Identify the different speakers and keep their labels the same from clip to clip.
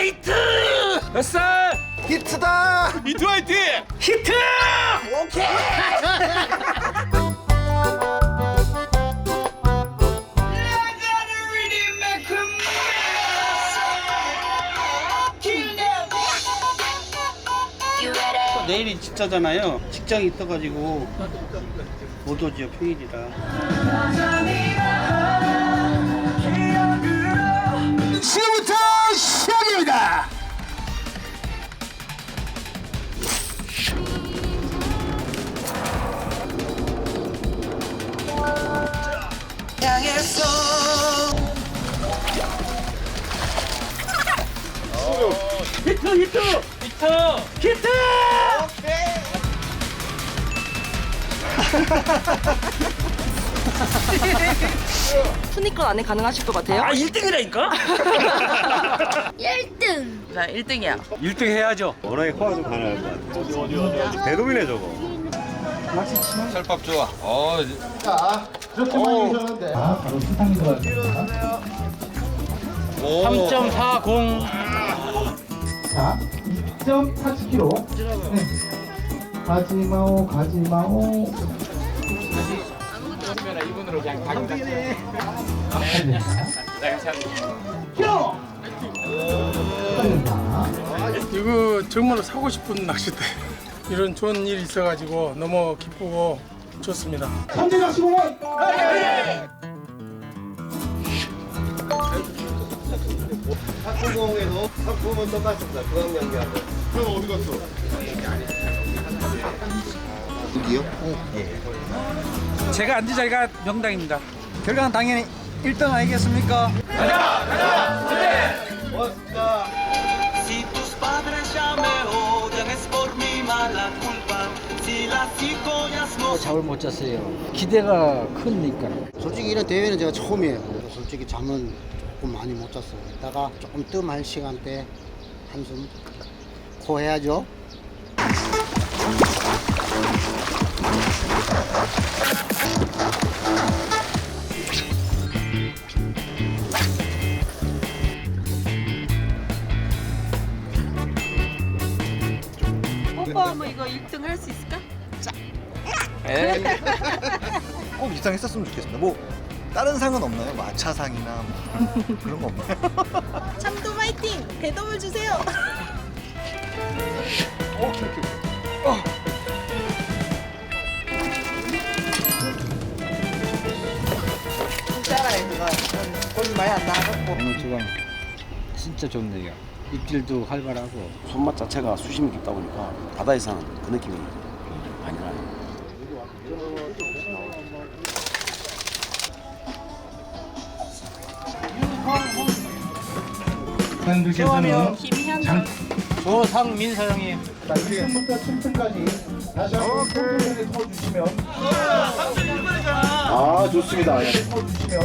Speaker 1: 화이트!
Speaker 2: 됐어!
Speaker 3: 히트다!
Speaker 2: 히트 화이트!
Speaker 1: 히트!
Speaker 4: 내일이 직자잖아요. 직장이 있어가지고 못 오지요 평일이라.
Speaker 1: 히트 히트!
Speaker 2: 히트!
Speaker 1: 히트!
Speaker 5: 순위권 안에 가능하실 것 같아요?
Speaker 1: 아 1등이라니까?
Speaker 6: 1등.
Speaker 5: 자, 1등이야.
Speaker 2: 1등 해야죠.
Speaker 7: 워낙에 코가 좀 가능할 것 같아. 어디 어디 어디 배도민해 저거.
Speaker 2: 찰밥 좋아. 어,
Speaker 3: 자, 이렇게 많이 계셨는데. 아, 바로 수탕이 들어갑니다.
Speaker 4: 3.40
Speaker 3: 자, 2.47kg. 네. 가지마오, 가지마오.
Speaker 8: 이거 정말로 사고 싶은 낚싯대. 이런 좋은 일이 있어가지고 너무 기쁘고 좋습니다.
Speaker 3: 삼진 낚시공원!
Speaker 7: 학부공에도 학부모 똑같습니다. 중앙 연기하고. 형 어디 갔어? 여기요?
Speaker 2: 제가 앉은 자리가 명당입니다. 결과는 당연히 1등 아니겠습니까?
Speaker 7: 고맙습니다.
Speaker 9: Culpa. Si las cigollas no
Speaker 4: 잠을 못 잤어요. 기대가 크니까.
Speaker 10: 솔직히 이런 대회는 제가 처음이에요. 솔직히 잠은 조금 많이 못 잤어요. 이따가 조금 뜸할 시간대 한숨 코 해야죠.
Speaker 5: 오빠 뭐 이거 1등 할 수 있을까?
Speaker 3: 꼭 이상했었으면 좋겠습니다. 뭐, 다른 상은 없나요? 뭐 아차상이나 뭐 그런 거 없나요?
Speaker 5: 참돔 화이팅! 대돔을 주세요.
Speaker 4: 오늘 지금 진짜 좋네요. 입질도 활발하고.
Speaker 7: 손맛 자체가 수심이 깊다 보니까 바다에서는 그 느낌이 많이 나요.
Speaker 3: 팬들께서는
Speaker 5: 김현정.
Speaker 4: 조상민서 형님.
Speaker 3: 자, 1등부터 7등까지 다시 한번 손톱에 서주시면 아, 좋습니다. 서주시면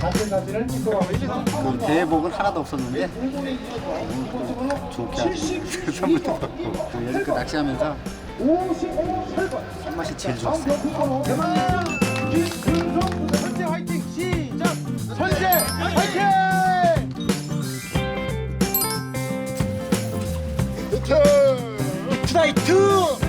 Speaker 3: 같은 사진을 찍어가면서
Speaker 10: 그 대복은 하나도 없었는데?
Speaker 3: 좋게
Speaker 10: 선물도 받고 이렇게 낚시하면서
Speaker 3: 55번
Speaker 10: 손맛이 제일 좋았어요. Tonight too!